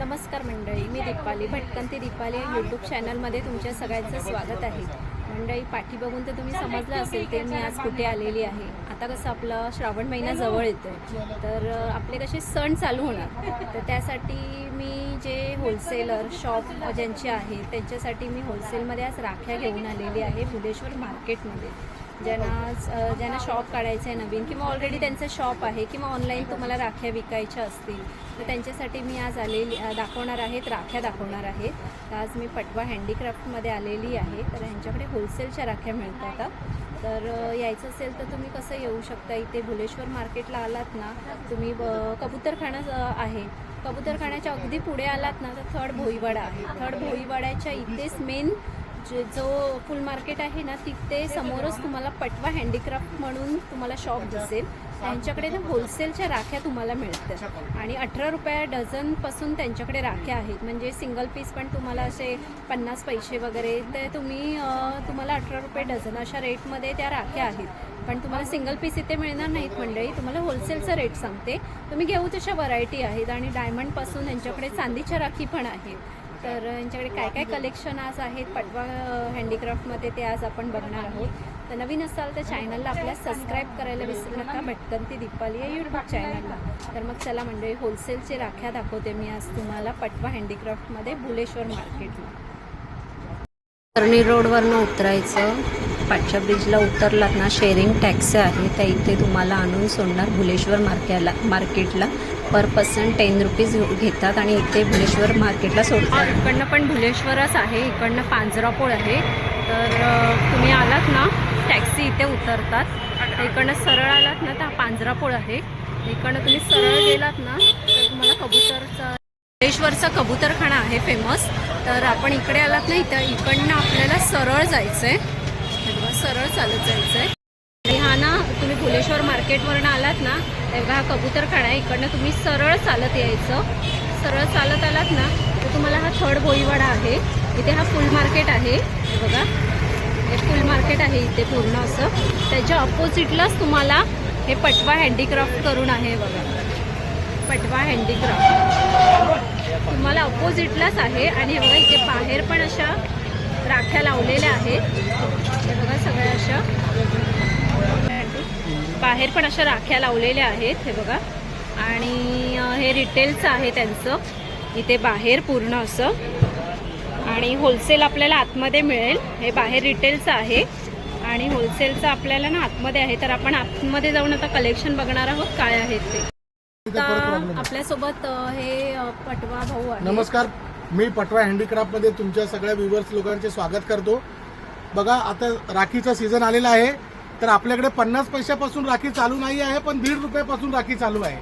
नमस्कार मंडळी मी दीपाली भटकंती दीपाली यूट्यूब चॅनलमध्ये तुमच्या सगळ्यांचं स्वागत आहे. मंडळी पाठी बघून तर तुम्ही समजलं असेल ते मी आज कुठे आलेली आहे. आता कसं आपलं श्रावण महिना जवळ येतो तर आपले कसे सण चालू होणार. तर त्यासाठी मी जे होलसेलर शॉप ज्यांचे आहेत त्यांच्यासाठी मी होलसेलमध्ये आज राख्या घेऊन आलेली आहे बुधेश्वर मार्केटमध्ये ज्यांना ज्यांना शॉप काढायचं आहे नवीन किंवा ऑलरेडी त्यांचं शॉप आहे किंवा ऑनलाईन तुम्हाला राख्या विकायच्या असतील तर त्यांच्यासाठी मी आज आलेली दाखवणार आहेत राख्या दाखवणार आहेत तर आज मी पटवा हँडीक्राफ्टमध्ये आलेली आहे. तर ह्यांच्याकडे होलसेलच्या राख्या मिळतात तर यायचं असेल तर तुम्ही कसं येऊ शकता? इथे भुलेश्वर मार्केटला आलात ना तुम्ही कबूतरखाना आहे. कबूतरखान्याच्या अगदी पुढे आलात ना तर थर्ड भोईवाडा आहे. थर्ड भोईवाड्याच्या इथेच मेन जे जो फुल मार्केट आहे ना तिथे समोरच तुम्हाला पटवा हँडीक्राफ्ट म्हणून तुम्हाला शॉप दिसेल. त्यांच्याकडे ना होलसेलच्या राख्या तुम्हाला मिळतात. आणि अठरा रुपया डझनपासून त्यांच्याकडे राख्या आहेत. म्हणजे सिंगल पीस पण तुम्हाला असे पन्नास पैसे वगैरे ते तुम्ही तुम्हाला अठरा रुपये डझन अशा रेटमध्ये त्या राख्या आहेत. पण तुम्हाला सिंगल पीस इथे मिळणार नाहीत मंडळी. तुम्हाला होलसेलचा रेट सांगते. तुम्ही घेऊ तशा व्हरायटी आहेत आणि डायमंडपासून यांच्याकडे चांदीच्या राखी पण आहेत. तर यांच्याकडे काय काय कलेक्शन आज आहेत? पटवा हँडीक्राफ्टमध्ये ते आज आपण बघणार आहोत. तर नवीन असाल तर चॅनलला आपल्या सबस्क्राईब करायला विसरू नका. भटकंती दीपाली या यूट्यूब चॅनलला तर मग चला मंडळी होलसेलचे राख्या दाखवते मी आज तुम्हाला पटवा हँडीक्राफ्टमध्ये भुलेश्वर मार्केटला कर्णी रोडवरनं उतरायचं. पाठच्या ब्रिजला उतरलात ना शेअरिंग टॅक्सी आहे. त्या इथे तुम्हाला आणून सोडणार भुलेश्वर मार्केटला मार्केटला पर पर्सन टेन रुपीज घेतात आणि इथे भुलेश्वर मार्केटला सोडतात. इकडनं पण भुलेश्वरच आहे इकडनं पांजरापोळ आहे. तर तुम्ही आलात ना टॅक्सी इथे उतरतात. इकडनं सरळ आलात ना तर हा पांजरापोळ आहे. इकडनं तुम्ही सरळ गेलात ना तर तुम्हाला कबूतरचा भुलेश्वरचा कबूतरखाना आहे फेमस तर आपण इकडे आलात ना इथं इकडनं आपल्याला सरळ जायचं आहे सरळ चालत जायचं आहे फुलेश्वर भुलेश्वर मार्केटवरनं आलात ना तेव्हा हा कबूतरखाना आहे इकडनं तुम्ही सरळ चालत यायचं. सरळ चालत आलात ना तर तुम्हाला हा थर्ड भोईवाडा आहे. इथे हा फुल मार्केट आहे. हे बघा. हे फुल मार्केट आहे इथे पूर्ण असं. त्याच्या अपोजिटलाच तुम्हाला हे पटवा हँडीक्राफ्ट करून आहे बघा. पटवा हँडीक्राफ्ट तुम्हाला अपोजिटलाच आहे आणि बघा इथे बाहेर पण अशा राख्या लावलेल्या आहेत. हे बघा सगळ्या अशा. बाहेर पण अशा राख्या लावलेल्या आहेत हे बघा. आणि हे रिटेलचं आहे त्यांचं. इथे बाहेर पूर्ण असं. आणि होलसेल आपल्याला आतमध्ये मिळेल. हे बाहेर रिटेलचं आहे. आणि होलसेलचं आपल्याला ना आतमध्ये आहे. तर आपण आतमध्ये जाऊन आता कलेक्शन बघणार आहोत काय आहेत ते. आता आपल्यासोबत हे पटवा भाऊ आहे. नमस्कार. मी पटवा हँडीक्राफ्टमध्ये तुमच्या सगळ्या व्ह्युअर्स लोकांचे स्वागत करतो. बघा आता राखीचा सीझन आलेला आहे. तर आपल्याकडे पन्नास पैशापासून राखी चालू नाही आहे पण दीड रुपयापासून राखी चालू आहे.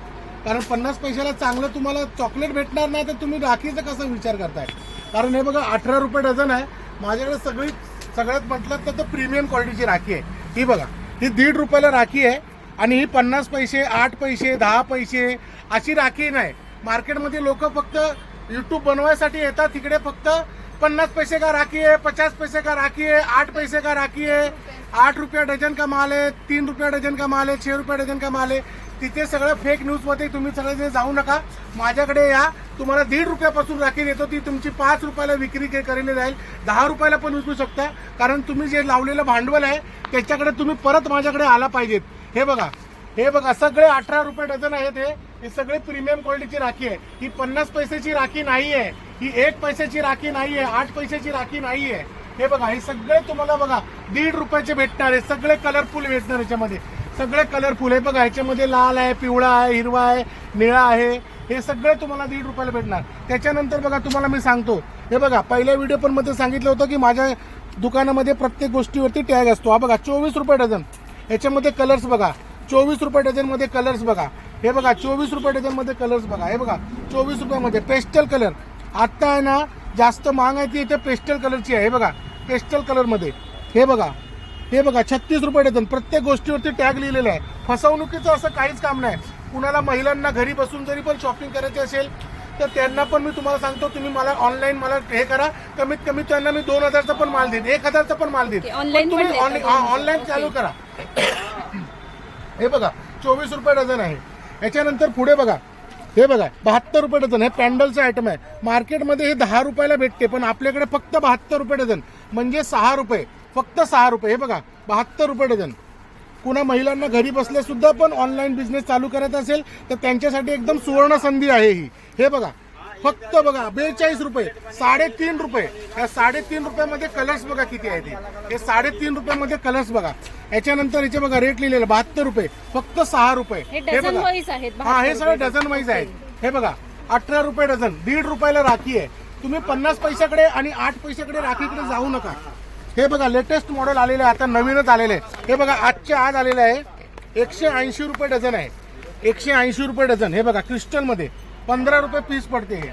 कारण पन्नास पैशाला चांगलं तुम्हाला चॉकलेट भेटणार नाही तर तुम्ही राखीचा कसा विचार करताय? कारण हे बघा अठरा रुपये डझन आहे. माझ्याकडे सगळी सगळ्यात म्हटलं तर प्रीमियम क्वालिटीची राखी आहे. ही बघा ही दीड रुपयाला राखी आहे आणि ही पन्नास पैसे आठ पैसे दहा पैसे अशी राखी नाही. मार्केटमध्ये लोक फक्त यूट्यूब बनवायसाठी येतात तिकडे फक्त पन्नास पैसे का राखी है पचास पैसे का राखी है आठ पैसे का राखी है। आठ रुपया डझन का माल है तीन रुपया डझन का माल है छह रुपया डझन का माल है। तिथे सगळं फेक न्यूजमध्ये तुम्ही सगळे जाऊ नका. माझ्याकडे या. तुम्हाला दीड रुपयापासून राखी देतो ती तुमची पाच रुपयाला विक्री के- जाईल. दहा रुपयाला पण विकू शकता. कारण तुम्ही जे लावलेलं भांडवल आहे त्याच्याकडे तुम्ही परत माझ्याकडे आला पाहिजेत. हे बघा. हे बघा सगळे अठरा रुपये डझन आहेत हे. हे सगळे प्रीमियम क्वालिटीची राखी आहे. ही पन्नास पैशाची राखी नाही आहे ही एक पैशाची राखी नाही आहे आठ पैशाची राखी नाही आहे हे बघा हे सगळे तुम्हाला बघा दीड रुपयाचे भेटणार आहे. सगळे कलरफुल भेटणार याच्यामध्ये. सगळे कलरफुल आहे. बघा ह्याच्यामध्ये लाल आहे पिवळा आहे हिरवा आहे निळा आहे. हे सगळे तुम्हाला दीड रुपयाला भेटणार. त्याच्यानंतर बघा तुम्हाला मी सांगतो. हे बघा पहिल्या व्हिडिओ पण मध्ये सांगितलं होतं की माझ्या दुकानामध्ये प्रत्येक गोष्टीवरती टॅग असतो. हा बघा चोवीस रुपये डझन. याच्यामध्ये कलर्स बघा. चोवीस रुपये डझनमध्ये कलर्स बघा. हे बघा चोवीस रुपये डझनमध्ये कलर्स बघा. हे बघा चोवीस रुपयामध्ये पेस्टल कलर आत्ता आहे ना जास्त महाग आहे ती इथे पेस्टल कलरची आहे. हे बघा पेस्टल कलरमध्ये हे बघा हे बघा छत्तीस रुपये डझन. प्रत्येक गोष्टीवरती टॅग लिहिलेला आहे. फसवणुकीचं असं काहीच काम नाही. कुणाला महिलांना घरी बसून जरी पण शॉपिंग करायची असेल तर त्यांना पण मी तुम्हाला सांगतो तुम्ही मला ऑनलाईन मला हे करा. कमीत कमी त्यांना मी दोन हजारचा पण माल देईन. एक हजारचा पण माल देईन. तुम्ही. ऑनलाईन चालू करा. हे बघा चोवीस रुपये डझन आहे. याच्यानंतर पुढे बघा. हे बघा बहात्तर रुपये डझन हे पॅन्डलचं आयटम आहे. मार्केटमध्ये हे दहा रुपयाला भेटते पण आपल्याकडे फक्त बहात्तर रुपये डझन म्हणजे सहा रुपये फक्त सहा रुपये. हे बघा बहात्तर रुपये डझन. कुणा महिलांना घरी बसल्यासुद्धा पण ऑनलाईन बिझनेस चालू करायचा असेल तर त्यांच्यासाठी एकदम सुवर्ण संधी आहे ही. हे बघा फक्त बघा बेचाळीस रुपये साडेतीन रुपये. ह्या साडेतीन रुपयामध्ये कलर्स बघा किती आहे ते हे साडेतीन रुपयामध्ये कलर्स बघा. याच्यानंतर याचे बघा रेट लिहिलेलं बहात्तर रुपये फक्त सहा रुपये. हे हे बघा. हा हे 72 सगळे. डझन वाईज आहेत. हे बघा अठरा रुपये डझन दीड रुपयाला राखी आहे. तुम्ही पन्नास पैशाकडे आणि आठ पैशाकडे राखीकडे जाऊ नका. हे बघा लेटेस्ट मॉडेल आलेलं आहे आता नवीनच आलेलं आहे. हे बघा आजच्या आज आलेलं आहे एकशे ऐंशी रुपये डझन आहे. एकशे ऐंशी रुपये डझन हे बघा क्रिस्टलमध्ये पंधरा रुपये पीस पडते हे.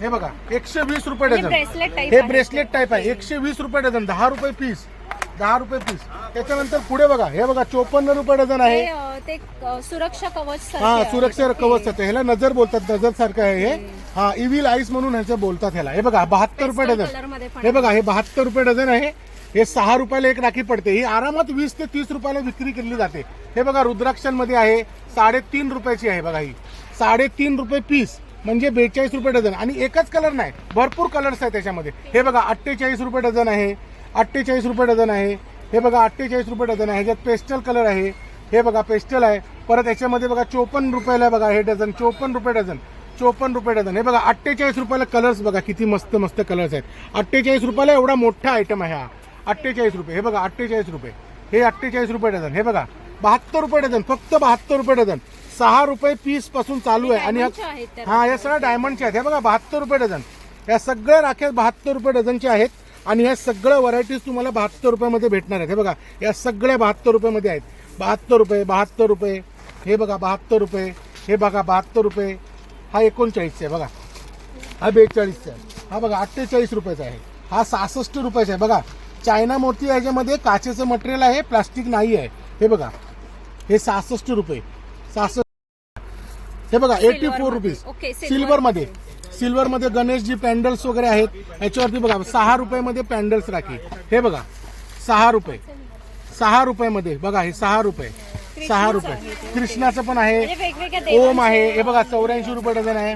हे बघा एकशे वीस रुपये डझन. हे. ब्रेसलेट टाईप आहे. एकशे वीस रुपये डझन दहा रुपये पीस दहा रुपये पीस त्याच्यानंतर पुढे बघा हे बघा चोपन्न रुपये डझन आहे. हे ते सुरक्षा कवच हा. सुरक्षा कवच ह्याला नजर बोलतात नजर सारखं आहे हे. हा इव्हिल आईस म्हणून ह्याचं बोलतात ह्याला. हे बघा बहात्तर रुपये डझन. हे बघा हे बहात्तर रुपये डझन आहे. हे सहा रुपयाला एक राखी पडते. ही आरामात वीस ते तीस रुपयाला विक्री केली जाते. हे बघा रुद्राक्षांमध्ये आहे. साडेतीन रुपयाची आहे बघा ही. साडेतीन रुपये पीस म्हणजे बेचाळीस रुपये डझन. आणि एकच कलर नाही भरपूर कलर्स आहेत त्याच्यामध्ये. हे बघा अठ्ठेचाळीस रुपये डझन आहे. अठ्ठेचाळीस रुपये डझन आहे. हे बघा अठ्ठेचाळीस रुपये डझन आहे. ह्याच्यात पेस्टल कलर आहे हे बघा पेस्टल आहे. परत याच्यामध्ये बघा चोपन्न रुपयाला आहे बघा हे डझन चोपन्न रुपये डझन चोपन्न रुपये डझन. हे बघा अठ्ठेचाळीस रुपयाला कलर्स बघा किती मस्त मस्त कलर्स आहेत. अठ्ठेचाळीस रुपयाला एवढा मोठा आयटम आहे हा. अठ्ठेचाळीस रुपये. हे बघा अठ्ठेचाळीस रुपये. हे अठ्ठेचाळीस रुपये डझन. हे बघा बहात्तर रुपये डझन फक्त बहात्तर रुपये डझन. सहा रुपये पीसपासून चालू आहे. आणि त्या. हा या सगळ्या डायमंडच्या आहेत. हे बघा बहात्तर रुपये डझन. या सगळ्या राख्या बहात्तर रुपये डझनच्या आहेत. आणि ह्या सगळ्या व्हरायटीज तुम्हाला बहात्तर रुपयामध्ये भेटणार आहेत. हे बघा या सगळ्या बहात्तर रुपयामध्ये आहेत. बहात्तर रुपये बहात्तर रुपये. हे बघा बहात्तर रुपये. हे बघा बहात्तर रुपये. हा एकोणचाळीसचा आहे बघा. हा बेचाळीसचा आहे. हा बघा अठ्ठेचाळीस रुपयाचा आहे. हा सहासष्ट रुपयाचा आहे. बघा चायना मोती याच्यामध्ये काचेचं मटेरियल आहे प्लास्टिक नाही आहे. हे बघा हे सहासष्ट रुपये. सहासष्ट हे बघा एटी फोर. रुपीज सिल्वर मध्ये सिल्वर मध्ये गणेशजी पॅन्डल्स वगैरे आहेत. याच्यावरती बघा सहा रुपयामध्ये पॅन्डल्स राखी. हे बघा सहा रुपये. सहा रुपयामध्ये. बघा हे सहा रुपये. सहा रुपये. कृष्णाचं पण आहे. म्हणजे ओम आहे. हे बघा चौऱ्याऐंशी रुपये डझन आहे.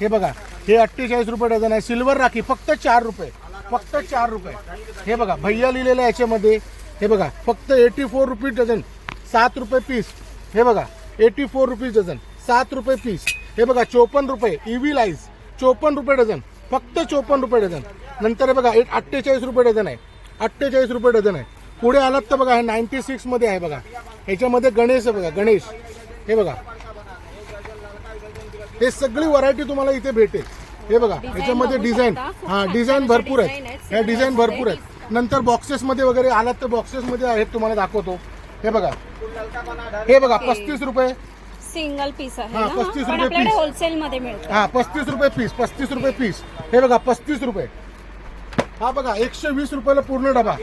हे बघा हे अठ्ठेचाळीस रुपये डझन आहे. सिल्वर राखी फक्त चार रुपये. फक्त चार रुपये. हे बघा भैया लिहिलेलं आहे याच्यामध्ये. हे बघा फक्त एटी फोर रुपीज डझन. सात रुपये पीस हे बघा एटी फोर रुपीज डझन. सात रुपये पीस हे बघा चोपन्न रुपये इव्ही लाईज चोपन्न रुपये डझन. फक्त चोपन्न रुपये डझन. नंतर हे बघा एक अठ्ठेचाळीस रुपये डझन आहे. अठ्ठेचाळीस रुपये डझन आहे. पुढे आलात तर बघा हे नाईन्टी सिक्समध्ये आहे बघा. ह्याच्यामध्ये गणेश आहे बघा गणेश. हे बघा. हे सगळी व्हरायटी तुम्हाला इथे भेटेल. हे बघा ह्याच्यामध्ये डिझाईन हा डिझाईन भरपूर आहेत. ह्या डिझाईन भरपूर आहेत. नंतर बॉक्सेसमध्ये वगैरे आलात तर बॉक्सेसमध्ये आहेत तुम्हाला दाखवतो. हे बघा. हे बघा. पस्तीस रुपये. सिंगल पीस आहे हा, ना 35 पण रुपये आपल्याकडे piece. होलसेल मध्ये मिळतं. हा पस्तीस रुपये पीस पस्तीस रुपये पीस. हे बघा पस्तीस रुपये. हा बघा एकशे वीस रुपयाला पूर्ण डबा.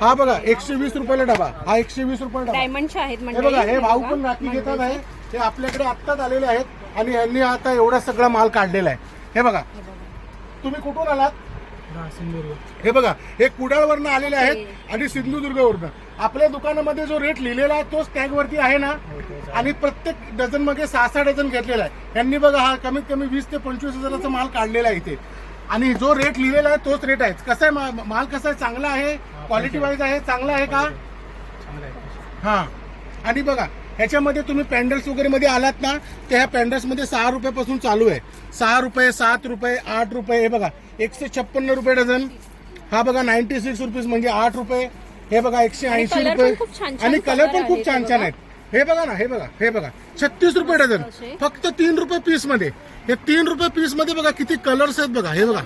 हा बघा एकशे वीस रुपयाला डबा. हा एकशे वीस रुपयाला डबा. डायमंडचे आहेत हे म्हणजे बघा हे भाऊ पण राखी घेतात आहे. हे आपल्याकडे आत्ताच आलेले आहेत आणि यांनी आता एवढा सगळा माल काढलेला आहे. हे बघा. तुम्ही कुठून आलात? हे बघा हे कुडाळवरनं आलेले आहेत आणि सिंधुदुर्गवरनं. आपल्या दुकानामध्ये जो रेट लिहिलेला आहे तोच टॅग वरती आहे ना? आणि प्रत्येक डझनमध्ये सहा सहा डझन घेतलेला आहे. यांनी बघा हा कमीत कमी वीस ते पंचवीस हजाराचा माल काढलेला आहे इथे. आणि जो रेट लिहिलेला आहे तोच रेट आहे. कसा आहे माल कसा आहे? चांगला आहे? क्वालिटी वाईज आहे. चांगला आहे का? हा. आणि बघा ह्याच्यामध्ये तुम्ही पॅन्डल्स वगैरे मध्ये आलात ना तर ह्या पॅन्डल्समध्ये सहा रुपयापासून चालू आहे. सहा रुपये सात रुपये आठ रुपये हे बघा एकशे छप्पन्न रुपये डझन. हा बघा नाईन्टी सिक्स रुपीज म्हणजे आठ रुपये. हे बघा एकशे ऐंशी रुपये आणि कलर पण खूप छान छान. आहेत. हे बघा ना हे बघा हे बघा. छत्तीस रुपये डझन. फक्त तीन रुपये पीसमध्ये. हे तीन रुपये पीसमध्ये बघा किती कलर्स आहेत बघा हे बघा.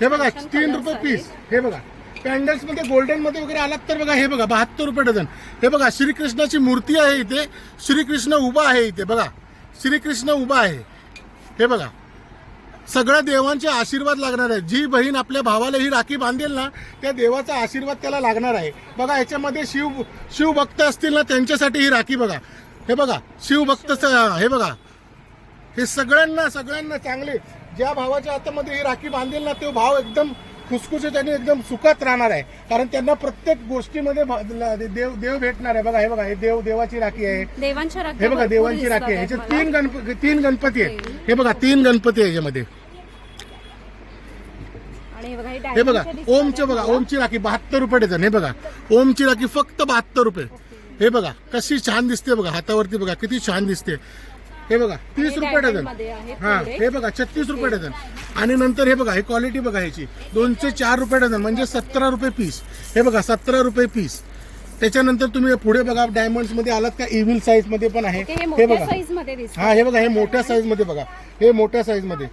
हे बघा तीन रुपये. पीस हे बघा. कॅन्डल्समध्ये गोल्डनमध्ये वगैरे आलात तर बघा हे बघा बहात्तर रुपये डझन. हे बघा श्रीकृष्णाची मूर्ती आहे इथे. श्रीकृष्ण उभा आहे इथे बघा. श्रीकृष्ण उभा आहे. हे बघा. सगळ्या देवांचे आशीर्वाद लागणार आहे जी बहीण आपल्या भावाला ही राखी बांधेल ना त्या देवाचा आशीर्वाद त्याला लागणार आहे. बघा याच्यामध्ये शिव शिवभक्त असतील ना त्यांच्यासाठी ही राखी बघा. हे बघा शिवभक्त हे बघा. हे सगळ्यांना सगळ्यांना चांगले ज्या भावाच्या हातामध्ये ही राखी बांधेल ना तो भाव एकदम खुसखुशीत आणि एकदम सुखात राहणार आहे. कारण त्यांना प्रत्येक गोष्टीमध्ये देव देव भेटणार आहे. बघा हे बघा हे देव देवाची राखी आहे. हे बघा देवांची राखी आहे. ह्याच्यात. तीन गणपती तीन गणपती आहेत. हे बघा तीन गणपती आहे याच्यामध्ये. हे बघा ओमचे बघा. ओमची राखी बहात्तर रुपये डझन हे बघा. ओमची राखी फक्त बहात्तर रुपये. हे बघा कशी छान दिसते बघा हातावरती बघा किती छान दिसते. हे बघा तीस रुपये डझन. हा. हे बघा छत्तीस रुपये डझन. आणि नंतर हे बघा हे क्वालिटी बघा ह्याची. दोनशे चार रुपये डझन म्हणजे सतरा रुपये पीस. हे बघा सतरा रुपये पीस. त्याच्यानंतर तुम्ही पुढे बघा डायमंड्समध्ये आलात का इव्हिल साईजमध्ये पण आहे. हे बघा. हा हे बघा हे मोठ्या साईजमध्ये बघा. हे मोठ्या साईजमध्ये.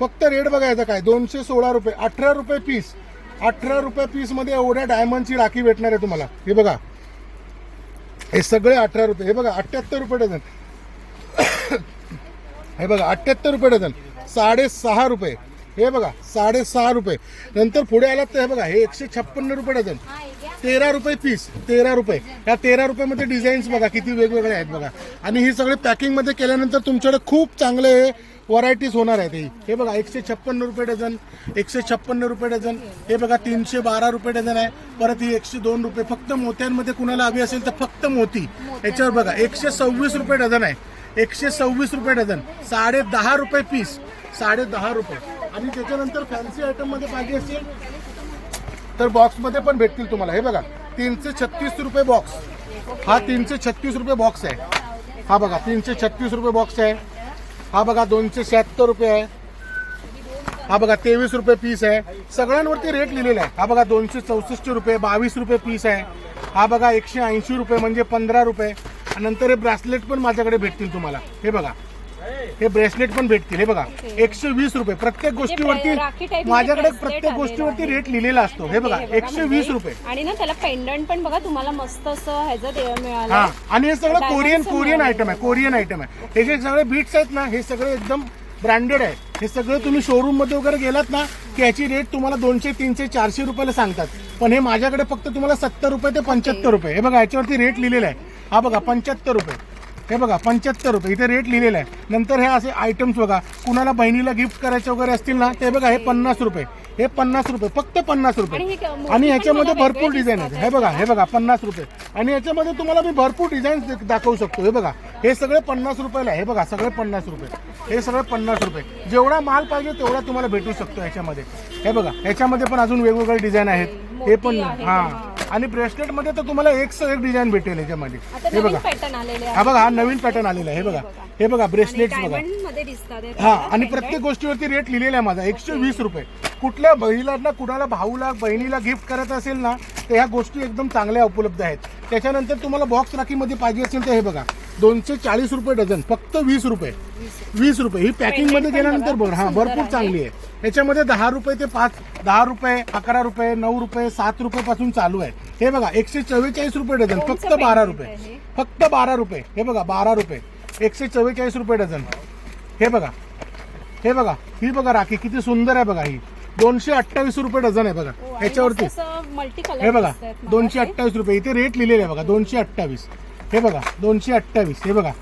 फक्त रेट बघायचा काय? दोनशे सोळा रुपये अठरा रुपये पीस अठरा रुपये पीसमध्ये एवढ्या डायमंडची राखी भेटणार आहे तुम्हाला. हे बघा. हे सगळे अठरा रुपये. हे बघा अठ्याहत्तर रुपये डझन. हे बघा अठ्याहत्तर रुपये डझन. साडेसहा रुपये. हे बघा साडेसहा रुपये. नंतर पुढे आलात तर हे बघा हे एकशे छप्पन्न रुपये डझन. तेरा रुपये पीस तेरा रुपये. या तेरा रुपयामध्ये डिझाईन्स बघा किती वेगवेगळे आहेत बघा. आणि ही सगळे पॅकिंगमध्ये केल्यानंतर तुमच्याकडे खूप चांगले व्हरायटीज होणार आहेत ते हे बघा एकशे छप्पन्न रुपये डझन एकशे छप्पन्न रुपये डझन हे बघा तीनशे बारा रुपये डझन आहे. परत ही एकशे दोन रुपये. फक्त मोत्यांमध्ये कुणाला हवी असेल तर फक्त मोती. याच्यावर बघा एकशे सव्वीस रुपये डझन आहे. एकशे सव्वीस रुपये डझन. साडे दहा रुपये पीस. साडे दहा रुपये. आणि त्याच्यानंतर फॅन्सी आयटममध्ये पाहिजे असेल तर बॉक्समध्ये पण भेटतील तुम्हाला. हे बघा तीनशे छत्तीस रुपये बॉक्स हा तीनशे छत्तीस रुपये बॉक्स आहे. हा बघा तीनशे छत्तीस रुपये बॉक्स आहे. हा बघा दोनशे शहात्तर रुपये आहे. हा बघा तेवीस रुपये पीस आहे. सगळ्यांवरती रेट लिहिलेला आहे. हा बघा दोनशे चौसष्ट रुपये बावीस रुपये पीस आहे. हा बघा एकशे ऐंशी रुपये म्हणजे पंधरा रुपये. नंतर हे ब्रासलेट पण माझ्याकडे भेटतील तुम्हाला. हे बघा. हे ब्रेसलेट पण भेटतील. हे बघा एकशे वीस रुपये. प्रत्येक गोष्टीवरती माझ्याकडे प्रत्येक गोष्टीवरती. रेट लिहिलेला असतो. हे बघा बघा एकशे म्हणजे- वीस रुपये. आणि ना त्याला पेंडंट पण बघा तुम्हाला मस्त असं ह्याचं मिळालं हा आणि हे सगळं कोरियन कोरियन. आयटम आहे कोरियन आयटम आहे. हे जे सगळे बीट्स आहेत ना हे सगळे एकदम ब्रँडेड आहे. हे सगळं तुम्ही शोरूममध्ये वगैरे गेलात ना की याची रेट तुम्हाला दोनशे तीनशे चारशे रुपयाला सांगतात. पण हे माझ्याकडे फक्त तुम्हाला सत्तर रुपये ते पंच्याहत्तर रुपये. हे बघा याच्यावरती रेट लिहिलेला आहे. हा बघा पंच्याहत्तर रुपये. हे बघा पंच्याहत्तर रुपये. इथे रेट लिहिलेला आहे. नंतर हे असे आयटम्स बघा. कुणाला बहिणीला गिफ्ट करायचे वगैरे असतील ना ते बघा हे पन्नास रुपये. हे पन्नास रुपये फक्त पन्नास रुपये. आणि ह्याच्यामध्ये भरपूर डिझाईन आहेत हे बघा हे बघा पन्नास रुपये. आणि याच्यामध्ये तुम्हाला मी भरपूर डिझाईन दाखवू शकतो. हे बघा हे सगळे पन्नास रुपयाला हे बघा सगळे पन्नास रुपये. हे सगळे पन्नास रुपये. जेवढा माल पाहिजे तेवढा तुम्हाला भेटू शकतो याच्यामध्ये हे बघा याच्यामध्ये पण अजून वेगवेगळे डिझाईन आहेत. हे पण हा. आणि ब्रेसलेटमध्ये तर तुम्हाला एक एक डिझाईन भेटेल याच्यामध्ये हे बघा. हा बघा हा नवीन पॅटर्न आलेला आहे. हे बघा. हे बघा ब्रेसलेट्स बघा. मध्ये दिसतात हे हा आणि. प्रत्येक गोष्टीवरती रेट लिहिलेला आहे माझा. एकशे वीस रुपये. कुठल्या बहिणीला कुणाला भाऊला बहिणीला गिफ्ट करायचं असेल ना तर ह्या गोष्टी एकदम चांगल्या उपलब्ध आहेत. त्याच्यानंतर तुम्हाला बॉक्स राखीमध्ये पाहिजे असेल तर हे बघा दोनशे चाळीस रुपये डझन फक्त वीस रुपये. वीस रुपये. ही पॅकिंगमध्ये Pendant पण गेल्यानंतर बघा, हा भरपूर. चांगली आहे. याच्यामध्ये दहा रुपये ते पाच दहा रुपये अकरा रुपये नऊ रुपये सात रुपये पासून चालू आहे. हे बघा एकशे चव्वेचाळीस रुपये डझन फक्त बारा रुपये? फक्त बारा रुपये. हे बघा बारा रुपये. एकशे चव्वेचाळीस रुपये डझन. हे बघा. हे बघा. ही बघा राखी. किती सुंदर आहे बघा ही. दोनशे अठ्ठावीस रुपये डझन आहे बघा. हो, आणि याच्यावरती मस्त असं multi color हे बघा. दोनशे. अठ्ठावीस रुपये. इथे रेट लिहिलेले आहे बघा. दोनशे अठ्ठावीस. हे बघा. दोनशे अठ्ठावीस. हे बघा.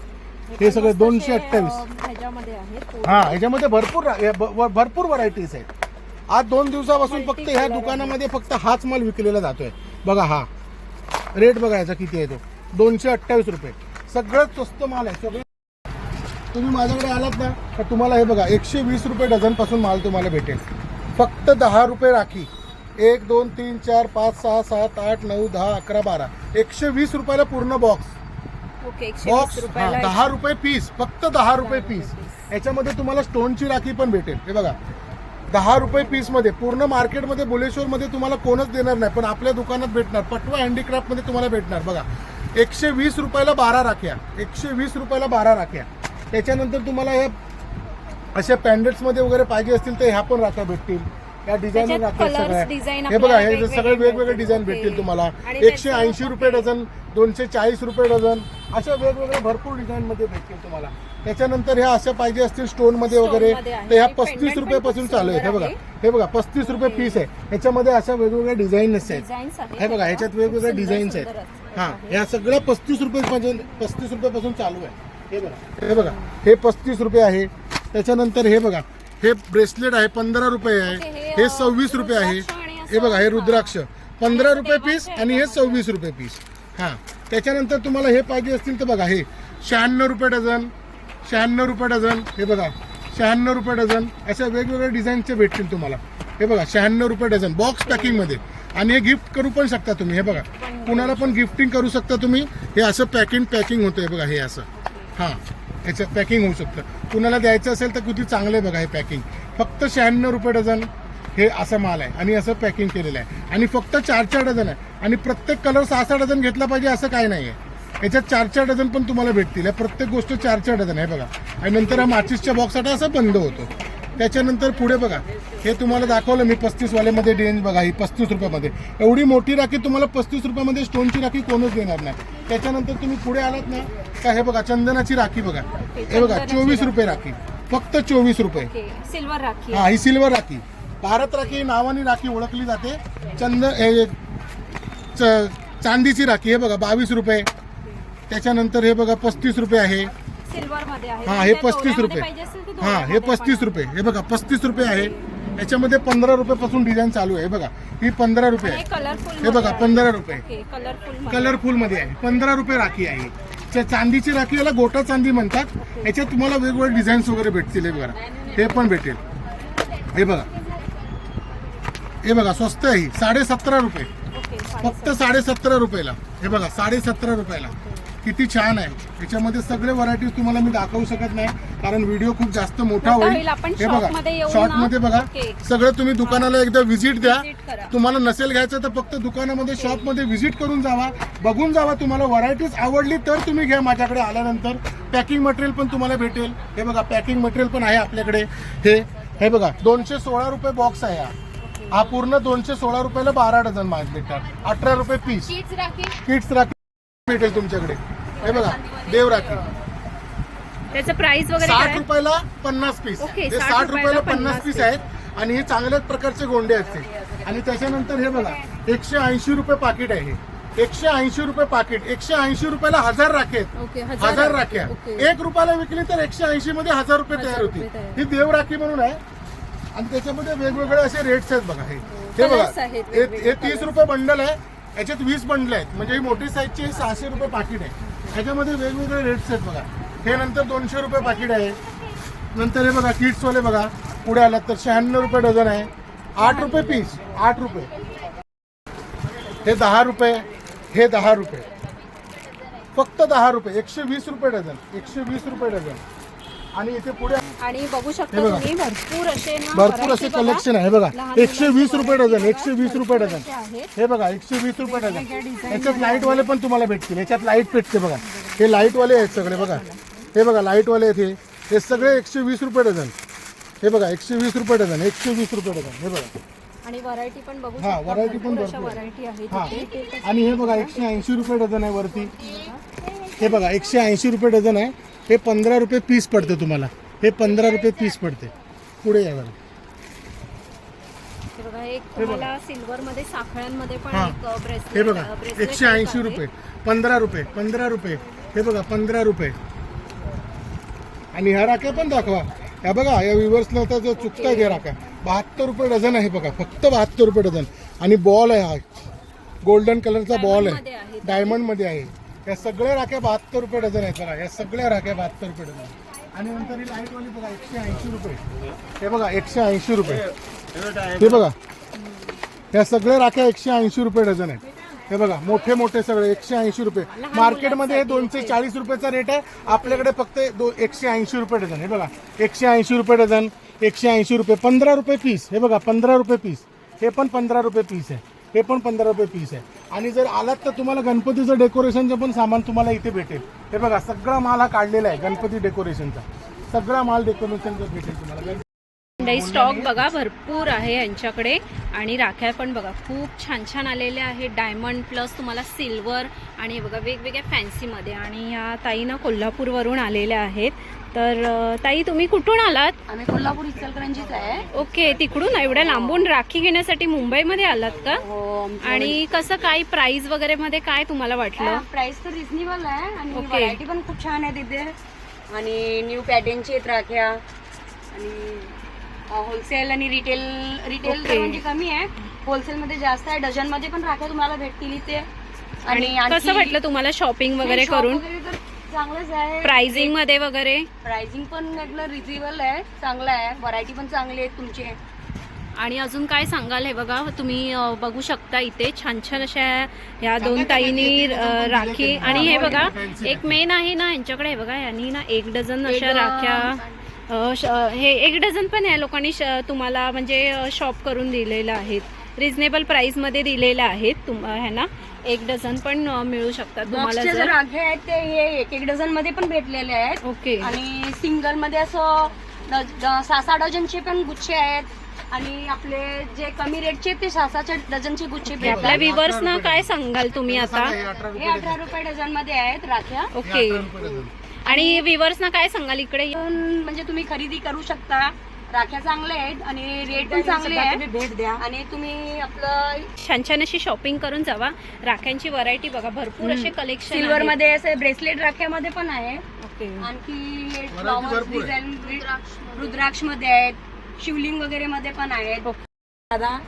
हे सगळे दोनशे अठ्ठावीस. हा ह्याच्यामध्ये भरपूर भरपूर व्हरायटीज आहेत. आज दोन दिवसापासून फक्त ह्या दुकानामध्ये फक्त हाच माल विकलेला जातोय. बघा हा. रेट बघा याचा किती आहे तो. दोनशे अठ्ठावीस रुपये. सगळ्यात स्वस्त माल आहे. सगळं तुम्ही माझ्याकडे आलात ना तर तुम्हाला हे बघा एकशे वीस रुपये डझनपासून माल तुम्हाला भेटेल. फक्त दहा रुपये राखी. एक दोन तीन चार पाच सहा सात आठ नऊ दहा अकरा बारा. एकशे वीस रुपयाला पूर्ण बॉक्स बॉक्स दहा रुपये पीस फक्त दहा रुपये पीस याच्यामध्ये तुम्हाला स्टोनची राखी पण भेटेल. हे बघा दहा रुपये पीसमध्ये पूर्ण मार्केटमध्ये बुलेश्वर मध्ये तुम्हाला कोणच देणार नाही पण आपल्या दुकानात भेटणार पटवा हँडीक्राफ्टमध्ये तुम्हाला भेटणार. बघा एकशे वीस रुपयाला बारा राख्या. एकशे वीस रुपयाला बारा राख्या. त्याच्यानंतर तुम्हाला हे अशा पॅन्डेट्समध्ये वगैरे पाहिजे असतील तर ह्या पण राख्या भेटतील. या डिझाईन राख्या हे बघा हे सगळे वेगवेगळे डिझाईन. भेटतील. तुम्हाला. एकशे ऐंशी रुपये डझन दोनशे चाळीस रुपये डझन अशा वेगवेगळ्या भरपूर डिझाईन मध्ये भेटतील तुम्हाला. त्याच्यानंतर ह्या अशा पाहिजे असतील स्टोनमध्ये Stone वगैरे. तर ह्या पस्तीस रुपयापासून चालू आहे. हे बघा. हे बघा पस्तीस रुपये पीस आहे. ह्याच्यामध्ये अशा वेगवेगळ्या डिझाईन्स आहेत. हे बघा ह्याच्यात वेगवेगळ्या डिझाईन्स आहेत. हा. ह्या सगळ्या पस्तीस रुपये पस्तीस रुपयापासून चालू आहे. हे बघा हे बघा हे पस्तीस रुपये आहे. त्याच्यानंतर हे बघा हे ब्रेसलेट आहे पंधरा रुपये आहे. हे सव्वीस रुपये आहे. हे बघा हे. रुद्राक्ष. पंधरा रुपये पीस आणि हे सव्वीस रुपये पीस हां त्याच्यानंतर तुम्हाला हे पाहिजे असतील तर बघा हे शहाण्णव रुपये डझन शहाण्णव रुपये डझन हे बघा शहाण्णव रुपये डझन अशा वेगवेगळ्या डिझाईनचे भेटतील तुम्हाला. हे बघा शहाण्णव रुपये डझन बॉक्स पॅकिंगमध्ये आणि हे गिफ्ट करू पण शकता तुम्ही हे बघा. कुणाला पण गिफ्टिंग करू शकता तुम्ही. हे असं पॅकिंग पॅकिंग होतं बघा हे असं. हां याचं पॅकिंग होऊ शकतं. कुणाला द्यायचं असेल तर किती चांगलं आहे बघा हे पॅकिंग फक्त शहाण्णव रुपये डझन हे असं माल आहे. आणि असं पॅकिंग केलेलं आहे. आणि फक्त चार चार डझन आहे. आणि प्रत्येक कलर सहा सहा डझन घेतला पाहिजे असं काही नाही आहे याच्यात चार चार डझन पण तुम्हाला भेटतील. या प्रत्येक गोष्ट चार चार डझन आहे बघा. आणि नंतर हा माचीसच्या बॉक्ससाठी असं बंद होतो. त्याच्यानंतर पुढे बघा. हे तुम्हाला दाखवलं मी पस्तीस वालेमध्ये रेंज बघा ही पस्तीस रुपयामध्ये. एवढी मोठी राखी तुम्हाला पस्तीस रुपयामध्ये स्टोनची राखी कोणच देणार नाही. त्याच्यानंतर तुम्ही पुढे आलात ना का हे बघा चंदनाची राखी बघा. हे बघा चोवीस. रुपये राखी. फक्त चोवीस रुपये. सिल्वर राखी. हा ही सिल्वर राखी. भारत राखी नावाने राखी ओळखली जाते. चंद हे, चांदीची राखी हे बघा बावीस रुपये. त्याच्यानंतर हे बघा पस्तीस रुपये आहे. सिल्वर मध्ये आहे. हा हे म्हणजे पस्तीस दोऱ्यामध्ये रुपये. पाहिजे असेल तर हा हे दोऱ्यामध्ये पस्तीस. रुपये. हे बघा पस्तीस रुपये आहे. याच्यामध्ये पंधरा रुपयापासून डिझाईन चालू आहे. हे बघा ही पंधरा रुपये आहे. कलरफुल हे बघा पंधरा रुपये. कलरफुल कलरफुलमध्ये. आहे. पंधरा रुपये राखी आहे. चांदीची राखी याला गोटा चांदी म्हणतात. याच्यात तुम्हाला वेगवेगळे डिझाईन्स वगैरे भेटतील हे बघा. हे पण भेटेल. हे बघा. हे बघा स्वस्त आहे साडे सतरा रुपये. ओके फक्त साडे सतरा रुपयाला. हे बघा साडे सतरा रुपयाला. किती छान आहे. याच्यामध्ये सगळे व्हरायटीज तुम्हाला मी दाखवू शकत नाही कारण व्हिडिओ खूप जास्त मोठा होईल. हे बघा शॉर्टमध्ये बघा. सगळं तुम्ही दुकानाला एकदा व्हिजिट द्या. तुम्हाला नसेल घ्यायचं तर फक्त दुकानामध्ये शॉपमध्ये व्हिजिट करून जावा. बघून जावा तुम्हाला व्हरायटीज आवडली तर तुम्ही घ्या माझ्याकडे आल्यानंतर. पॅकिंग मटेरियल पण तुम्हाला भेटेल. हे बघा पॅकिंग मटेरियल पण आहे आपल्याकडे. हे हे बघा दोनशे सोळा रुपये बॉक्स आहे हा. हा पूर्ण दोनशे सोळा रुपयाला बारा डझन माल भेटतात. अठरा रुपये पीस किट्स राखी. भेटेल तुमच्याकडे. हे बघा देव राखी त्याचं प्राइस वगैरे साठ काय? रुपयाला पन्नास पीस. ओके, हे 60 साठ रुपयाला पन्नास 50 पीस आहेत आणि हे चांगल्याच प्रकारचे गोंडे असते आणि त्याच्यानंतर हे बघा एकशे ऐंशी रुपये पाकिट आहे हे. एकशे ऐंशी रुपये पाकिट. एकशे ऐंशी रुपयाला हजार राखे आहेत. ओके हजार राख्या ओके. एक रुपयाला विकली तर एकशे ऐंशी मध्ये हजार रुपये हजार तयार होती रुपये तयार. ही देव राखी म्हणून आहे. आणि त्याच्यामध्ये वेगवेगळे असे रेट्स आहेत बघा हे. हे Colours बघा आहेत हे वेगवेगळे हे तीस रुपये बंडल आहे. याच्यात वीस बंडल आहेत. म्हणजे ही मोठी साईजची सहाशे रुपये पाकिट आहे. ह्याच्यामध्ये वेगवेगळे रेट्स आहेत बघा. हे नंतर दोनशे रुपये पाकिट आहे. नंतर हे बघा किट्सवाले बघा. पुढे आलात तर शहाण्णव रुपये डझन आहे. आठ रुपये पीस आठ रुपये. हे दहा रुपये. हे दहा रुपये. फक्त दहा रुपये. एकशे वीस रुपये डझन. एकशे वीस रुपये डझन. आणि इथे पुढे आणि बघू शकता. तुम्ही भरपूर असे ना भरपूर असे. कलेक्शन आहे बघा. एकशे वीस रुपये डझन एकशे वीस रुपये डझन. हे बघा एकशे वीस रुपये डझन. याच्यात मध्ये लाइट वाले पण तुम्हाला भेटतील. याच्यात लाइट भेटते बघा. हे लाइट वाले आहेत सगळे बघा. हे बघा लाइट वाले आहेत हे. हे सगळे एकशे वीस रुपये डझन. हे बघा एकशे वीस रुपये डझन एकशे वीस रुपये डझन. हे बघा. आणि व्हरायटी पण बघू हा, variety पण. व्हरायटी आहेत हा. आणि हे बघा. एकशे ऐंशी रुपये डझन आहे वरती. हे बघा एकशे ऐंशी रुपये डझन आहे. हे पंधरा रुपये पीस पडते तुम्हाला. हे पंधरा रुपये पीस पडते. पुढे या हे बघा एक तुम्हाला सिल्वर मध्ये साखळ्यांमध्ये पण हा. एक ब्रेसलेट हे बघा एकशे ऐंशी रुपये. पंधरा रुपये पंधरा रुपये. हे बघा पंधरा रुपये. आणि ह्या राख्या पण दाखवा. ह्या बघा या विवर्सला तर जो चुकताय घ्या राख्या. बहात्तर रुपये डझन आहे बघा फक्त बहात्तर रुपये डझन. आणि बॉल आहे हा. गोल्डन कलरचा बॉल Diamond मध्ये आहे. आहे. डायमंडमध्ये आहे. या सगळ्या राख्या बहात्तर रुपये डझन आहेत बघा या सगळ्या राख्या बहात्तर रुपये डझन. आणि नंतर ही लाईटवाली बघा एकशे ऐंशी रुपये. हे बघा एकशे ऐंशी रुपये. हे बघा. या सगळ्या राख्या एकशे ऐंशी रुपये डझन आहेत. हे बघा मोठे मोठे सगळे एकशे ऐंशी रुपये. मार्केटमध्ये हे दोनशे चाळीस रुपयाचा रेट आहे. आपल्याकडे फक्त दो एकशे ऐंशी रुपये डझन. हे बघा एकशे ऐंशी रुपये डझन एकशे ऐंशी रुपये पंधरा रुपये पीस हे बघा पंधरा रुपये पीस हे पण पंधरा रुपये पीस आहे. हे पण पंधरा रुपये पीस आहे. आणि जर आलात तर तुम्हाला गणपतीचं डेकोरेशनचं पण सामान तुम्हाला इथे भेटेल. हे बघा सगळा माल हा काढलेला आहे गणपती डेकोरेशनचा सगळा माल डेकोरेशनचा भेटेल तुम्हाला. मंडई स्टॉक बघा भरपूर आहे यांच्याकडे. आणि राख्या पण बघा खूप छान छान आलेल्या आहेत. डायमंड प्लस तुम्हाला सिल्वर आणि बघा वेगवेगळ्या फॅन्सीमध्ये आणि या ताईनं कोल्हापूरवरून आलेल्या आहेत. तर ताई तुम्ही कुठून आलात? आम्ही कोल्हापूर इचलकरंजीच आहे. ओके तिकडून एवढ्या लांबून राखी घेण्यासाठी मुंबईमध्ये आलात का? हो आणि कसं काय प्राइस वगैरे मध्ये काय तुम्हाला वाटलं? प्राइस तर रिझनेबल आहे आणि. व्हरायटी पण खूप छान आहे तिथे. आणि न्यू पॅटर्नची आहेत राख्या. आणि होलसेल आणि रिटेल रिटेल Okay. म्हणजे कमी आहे. होलसेल मध्ये जास्त आहे. डझनमध्ये पण राख्या तुम्हाला भेटतील इथे. आणि कसं वाटलं तुम्हाला शॉपिंग वगैरे करून? चांगलंच आहे. प्राइसिंगमध्ये वगैरे? प्राइसिंग पण एकदम रिझनेबल आहे. चांगलं आहे. व्हरायटी पण चांगली आहे तुमची. आणि अजून काय सांगाल? हे बघा तुम्ही बघू शकता इथे छान छान अशा ह्या दोन ताईंनी राखी. आणि हे बघा एक मेन आहे ना यांच्याकडे. हे बघा यांनी ना एक डझन अशा राख्या हे एक डझन पण या लोकांनी तुम्हाला म्हणजे शॉप करून दिलेलं आहेत. रिझनेबल प्राइसमध्ये दिलेल्या आहेत. तुम ह्यांना एक डझन पण मिळू शकतात तुम्हाला जर. राखे आहेत ते हे एक एक डझनमध्ये पण भेटलेले आहेत. ओके. आणि सिंगलमध्ये असं सहा सहा डझनचे पण गुच्छे आहेत. आणि आपले जे कमी रेटचे ते सहा सहाच्या डझनचे गुच्छे आपल्या भेटतात व्ह्युअर्स ना काय सांगाल तुम्ही आता? हे अठरा रुपये डझनमध्ये आहेत राख्या. ओके. आणि व्ह्युअर्स ना काय सांगाल इकडे? पण म्हणजे तुम्ही खरेदी करू शकता. राख्या चांगल्या आहेत आणि रेट पण चांगले आहे. भेट द्या. आणि तुम्ही आपलं छान छान अशी शॉपिंग करून जावा. राख्यांची व्हरायटी बघा. भरपूर असे कलेक्शन सिल्वर मध्ये असे ब्रेसलेट राख्यामध्ये पण आहे. ओके. आणखी. डिझाईन रुद्राक्षमध्ये आहेत. शिवलिंग वगैरे मध्ये पण आहेत. दादा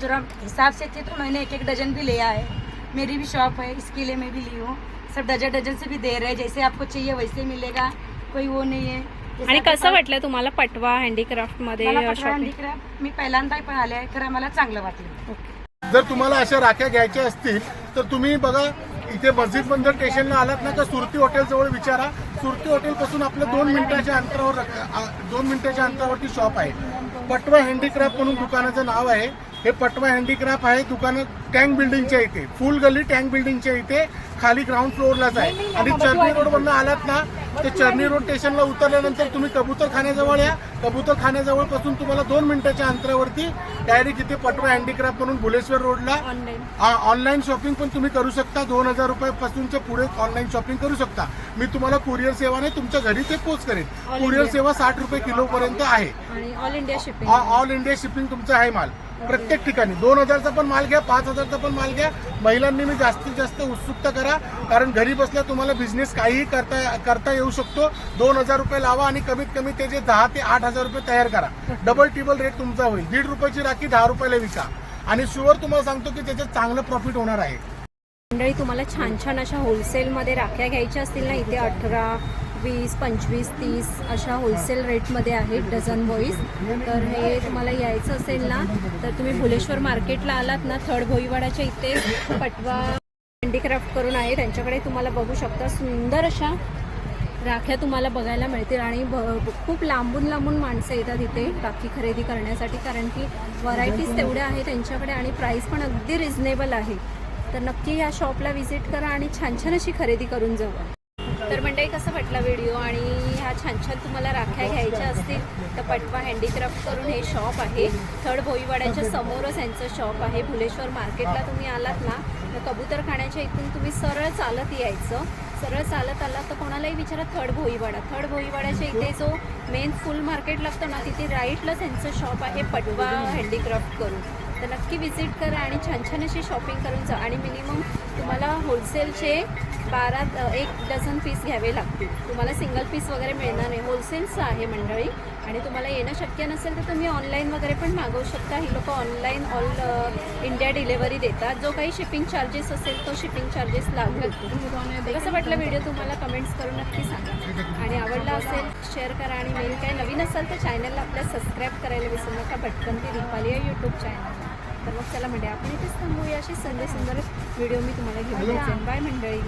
जरा हिसाब से थे तो मैंने एक एक डजन भी लिया है मेरी भी शॉप है इसके लिए मैं भी ली हूँ. सब डजन डजन से भी दे रहे हैं. जैसे आपको चाहिए वैसे मिलेगा. कोई वो नहीं है. आणि कसं वाटलं तुम्हाला पटवा हँडीक्राफ्टमध्ये मला पटवा शॉपिंग हँडीक्राफ्ट. मी पहिल्यांदा पण आले आहे खरं मला चांगलं वाटलं. जर तुम्हाला अशा राख्या घ्यायच्या असतील तर तुम्ही बघा इथे मस्जिद बंदर स्टेशनला आलात ना का सुरती हॉटेल जवळ विचारा. सुरती हॉटेल पासून आपलं दोन मिनिटाच्या अंतरावर दोन मिनिटाच्या अंतरावरती शॉप आहे. पटवा हँडीक्राफ्ट म्हणून दुकानाचं नाव आहे. हे पटवा हँडीक्राफ्ट आहे दुकान टँक बिल्डिंगच्या इथे. फुल गल्ली टँक बिल्डिंगच्या इथे खाली ग्राउंड फ्लोअरलाच आहे. आणि चर्नी रोडवरनं आलात ना ते चर्नी रोड स्टेशनला उतरल्यानंतर तुम्ही कबूतर खाण्याजवळ या. कबूतर खाण्याजवळपासून तुम्हाला दोन मिनिटाच्या अंतरावरती डायरेक्ट इथे पटवा हँडीक्राफ्ट म्हणून भुलेश्वर रोडला. ऑनलाईन ऑनलाईन शॉपिंग पण तुम्ही करू शकता. दोन हजार रुपयापासूनच्या पुढे ऑनलाईन शॉपिंग करू शकता. मी तुम्हाला कुरिअर सेवाने तुमच्या घरी ते पोच करेन. कुरिअर. सेवा साठ रुपये किलो पर्यंत आहे. आणि all India shipping all India shipping तुमचं आहे माल. प्रत्येक ठिकाणी. दोन हजारचा पण माल घ्या पाच हजारचा पण माल घ्या. महिलांनी मी जास्तीत जास्त उत्सुकता करा. कारण घरी बसल्या तुम्हाला बिझनेस काहीही करता करता येऊ शकतो. दोन हजार रुपये लावा आणि कमीत कमी त्याचे दहा ते आठ हजार रुपये तयार करा. डबल टिबल रेट तुमचा होईल. दीड रुपयाची राखी दहा रुपयाला विका. आणि शुअर तुम्हाला सांगतो की त्याच्यात चांगलं प्रॉफिट होणार आहे. मंडळी तुम्हाला छान छान अशा होलसेलमध्ये राख्या घ्यायच्या असतील ना इथे अठरा वीस पंचवीस तीस अशा होलसेल रेटमध्ये आहेत डझन बॉईज तर हे तुम्हाला यायचं असेल ना तर तुम्ही भुलेश्वर मार्केटला आलात ना थर्ड भोईवाडाच्या इथे पटवा हँडीक्राफ्ट करून आहे. त्यांच्याकडे तुम्हाला बघू शकता सुंदर अशा राख्या तुम्हाला बघायला मिळतील. आणि खूप लांबून लांबून माणसं येतात इथे राखी खरेदी करण्यासाठी कारण की व्हरायटीज तेवढ्या आहे त्यांच्याकडे आणि प्राईस पण अगदी रिझनेबल आहे. तर नक्की या शॉपला व्हिजिट करा आणि छान छान अशी खरेदी करून जाऊ तर मंडळी कसं वाटला व्हिडिओ? आणि ह्या छान छान तुम्हाला राख्या घ्यायच्या असतील तर पटवा हँडीक्राफ्ट करून. हे शॉप आहे. थर्ड भोईवाड्याच्या समोरच यांचं शॉप आहे. भुलेश्वर मार्केटला तुम्ही आलात ना तर कबूतर खाण्याच्या इथून तुम्ही सरळ चालत यायचं. सरळ चालत आला तर कोणालाही विचारा थर्ड भोईवाडा. थर्ड भोईवाड्याच्या इथे जो मेन फुल मार्केट लागतो ना तिथे राईटलाच यांचं शॉप आहे. पटवा हँडीक्राफ्ट करून. तर नक्की विजिट करा आणि छान छान अशी शॉपिंग करून जा. आणि मिनिमम तुम्हाला होलसेलचे बारा एक डझन पीस घ्यावे लागतील. तुम्हाला सिंगल पीस वगैरे मिळणार नाही. होलसेलचं आहे मंडळी. आणि तुम्हाला येणं शक्य नसेल तर तुम्ही ऑनलाईन वगैरे पण मागवू शकता. ही लोक ऑनलाईन ऑल इंडिया डिलेवरी देतात. जो काही शिपिंग चार्जेस असेल तो शिपिंग चार्जेस लागतो कसं वाटलं व्हिडिओ तुम्हाला? कमेंट्स करून नक्की सांगा. आणि आवडला असेल शेअर करा. आणि मेन काय नवीन असाल तर चॅनलला आपल्या सबस्क्राईब करायला विसरू नका. भटकन ती दीपाली या यूट्यूब चॅनल तर मग त्याला म्हणजे आपण इथेच थांबूया. अशी संधी सुंदर व्हिडिओ मी तुम्हाला घेऊन बाय मंडळी.